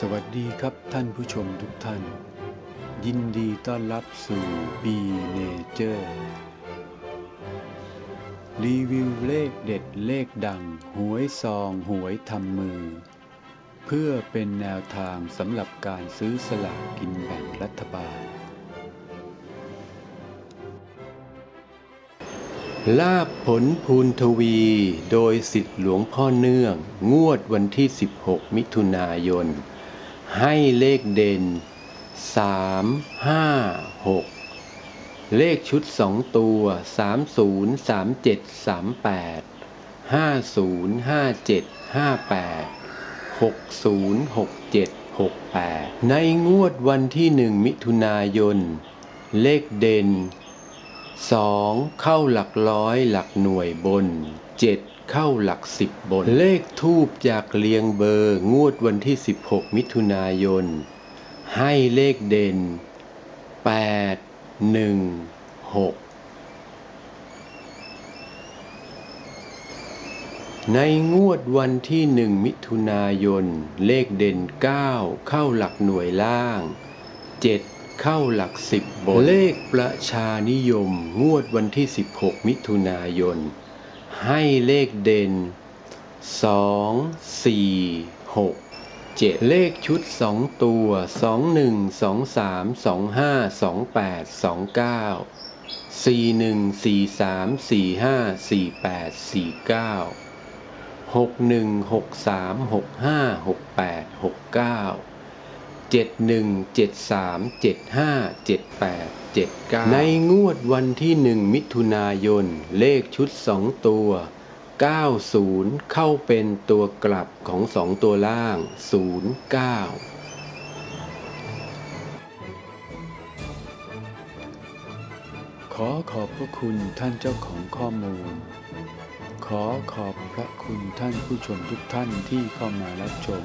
สวัสดีครับท่านผู้ชมทุกท่าน ยินดีต้อนรับสู่ B Nature รีวิวเลขเด็ดเลขดัง หวยซองหวยทำมือ เพื่อเป็นแนวทางสำหรับการซื้อสลากกินแบ่งรัฐบาล ลาบผลภูนทวีโดยสิทธิหลวงพ่อเนื่อง งวดวันที่ 16 มิถุนายน ให้เลขเด่น 3 5 6 เลขชุด 2 ตัว 30 37 38 50 57 58 60 67 68 ในงวดวันที่ 1 มิถุนายน เลขเด่นสองเข้าหลักร้อยหลักหน่วยบนเจ็ด เข้าหลักสิบบน เลขทูบจากเลียงเบอร์ งวดวันที่ 16 มิถุนายน ให้เลขเด่น 8 1 6 ในงวดวันที่1มิถุนายน เลขเด่น 9 เข้าหลักหน่วยล่าง 7เข้าหลักสิบบนเลขประชานิยม งวดวันที่ 16 มิถุนายน ให้เลขเด่น 2 4 6 7 เลขชุด 2 ตัว 21 23 25 28 29 41 43 45 48 49 61 63 65 68 69 เจ็ดหนึ่งเจ็ดสามเจ็ดห้าเจ็ดแปดเจ็ดเก้าในงวดวันที่หนึ่งมิถุนายน เลขชุดสองตัวเก้าศูนย์เข้าเป็นตัวกลับของสองตัวล่างศูนย์เก้าขอขอบพระคุณท่านเจ้าของข้อมูล ขอขอบพระคุณท่านผู้ชมทุกท่านที่เข้ามารับชม